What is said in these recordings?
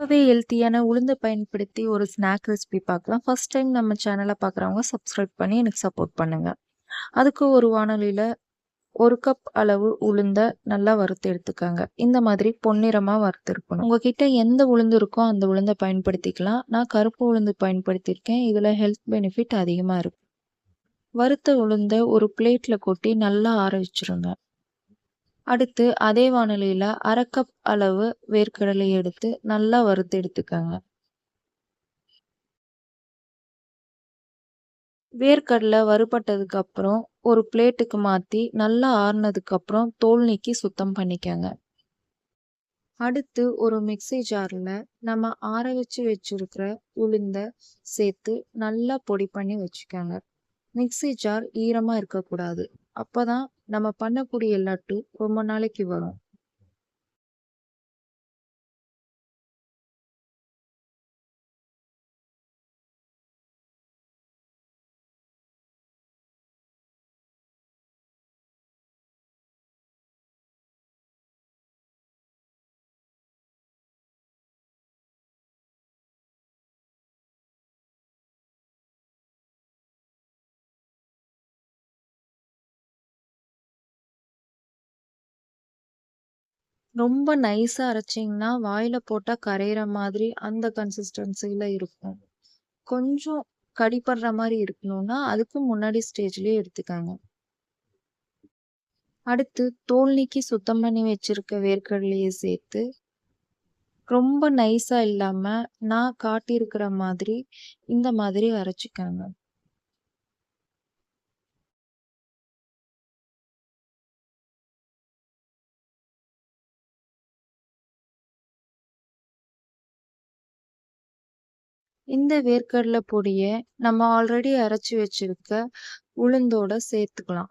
ரொம்பவே ஹெல்த்தியான உளுந்து பயன்படுத்தி ஒரு ஸ்நாக் ரெசிபி பார்க்கலாம். ஃபர்ஸ்ட் டைம் நம்ம சேனலை பார்க்குறவங்க சப்ஸ்கிரைப் பண்ணி எனக்கு சப்போர்ட் பண்ணுங்கள் அதுக்கு ஒரு வானொலியில் ஒரு கப் அளவு உளுந்த நல்லா வறுத்து எடுத்துக்கோங்க இந்த மாதிரி பொன்னிறமா வறுத்திருக்கணும். உங்ககிட்ட எந்த உளுந்து இருக்கோ அந்த உளுந்தை பயன்படுத்திக்கலாம். நான் கருப்பு உளுந்து பயன்படுத்தியிருக்கேன். இதுல ஹெல்த் பெனிஃபிட் அதிகமா இருக்கு. வறுத்த உளுந்த ஒரு பிளேட்ல கொட்டி நல்லா ஆற வச்சுருங்க. அடுத்து அதே வாணலியில 1/2 கப் அளவு வேர்க்கடலை எடுத்து நல்லா வறுத்து எடுத்துக்கோங்க. வேர்க்கடலை வறுபட்டதுக்கு அப்புறம் ஒரு பிளேட்டுக்கு மாத்தி நல்லா ஆறுனதுக்கு அப்புறம் தோல் நீக்கி சுத்தம் பண்ணிக்கோங்க. அடுத்து ஒரு மிக்ஸி ஜாரில் நம்ம ஆற வச்சு வச்சிருக்கிற உளுந்த சேர்த்து நல்லா பொடி பண்ணி வச்சுக்கோங்க. மிக்ஸி ஜார் ஈரமாக இருக்கக்கூடாது. அப்போதான் நம்ம பண்ணக்கூடிய லட்டு ரொம்ப நாளைக்கு வரும். ரொம்ப நைஸா அரைச்சிங்கன்னா வாயில போட்டா கரையிற மாதிரி அந்த கன்சிஸ்டன்சில இருக்கும். கொஞ்சம் கடிப்படுற மாதிரி இருக்கணும்னா, அதுக்கு முன்னாடி ஸ்டேஜ்லயே எடுத்துக்கோங்க அடுத்து தோல் நீக்கி சுத்தம் பண்ணி வச்சிருக்க வேர்க்கடலையை சேர்த்து, ரொம்ப நைஸா இல்லாம நான் காட்டியிருக்கிற மாதிரி இந்த மாதிரி அரைச்சிக்காங்க இந்த வேர்க்கடலை பொடியை நம்ம ஆல்ரெடி அரைச்சி வச்சிருக்க உளுந்தோட சேர்த்துக்கலாம்.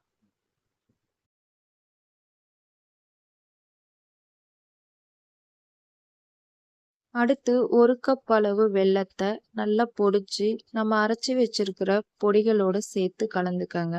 அடுத்து ஒரு கப் அளவு வெல்லத்த நல்லா பொடிச்சு நம்ம அரைச்சி வச்சிருக்கிற பொடிகளோட சேர்த்து கலந்துக்கங்க.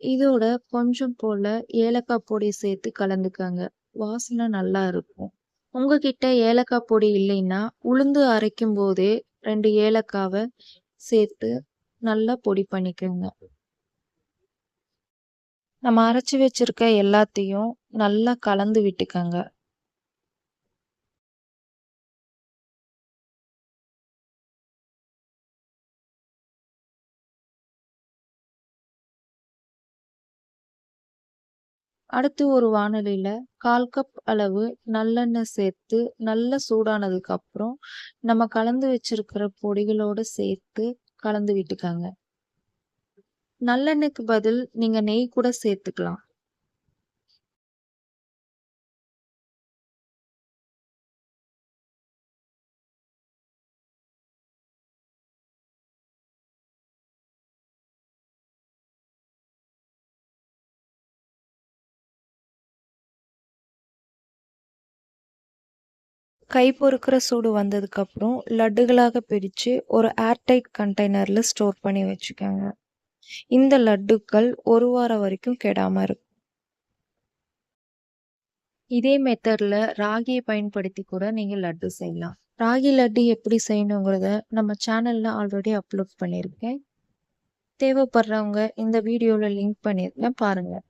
இதோட கொஞ்சம் போல ஏலக்காய் பொடி சேர்த்து கலந்துக்கங்க. வாசனை நல்லா இருக்கும். உங்ககிட்ட ஏலக்காய் பொடி இல்லைன்னா, உளுந்து அரைக்கும் போதே 2 ஏலக்காவ சேர்த்து நல்லா பொடி பண்ணிக்கோங்க நம்ம அரைச்சு வச்சிருக்க எல்லாத்தையும் நல்லா கலந்து விட்டுக்கங்க. அடுத்து ஒரு வாணலியில 1/4 கப் அளவு நல்லெண்ணெய் சேர்த்து நல்லா சூடானதுக்கு அப்புறம், நம்ம கலந்து வச்சிருக்கிற பொடிகளோட சேர்த்து கலந்து விட்டுக்காங்க நல்லெண்ணெய்க்கு பதில் நீங்க நெய் கூட சேர்த்துக்கலாம். கை பொறுக்கிற சூடு வந்ததுக்கப்புறம் லட்டுகளாக பிரித்து ஒரு ஏர்டைட் கண்டெய்னரில் ஸ்டோர் பண்ணி வச்சுக்கோங்க இந்த லட்டுக்கள் ஒரு வாரம் வரைக்கும் கெடாமல் இருக்கும். இதே மெத்தடில் ராகியை பயன்படுத்தி கூட நீங்கள் லட்டு செய்யலாம். ராகி லட்டு எப்படி செய்யணுங்கிறத நம்ம சேனலில் ஆல்ரெடி அப்லோட் பண்ணியிருக்கேன். தேவைப்படுறவங்க இந்த வீடியோவில் லிங்க் பண்ணியிருக்கேன் பாருங்கள்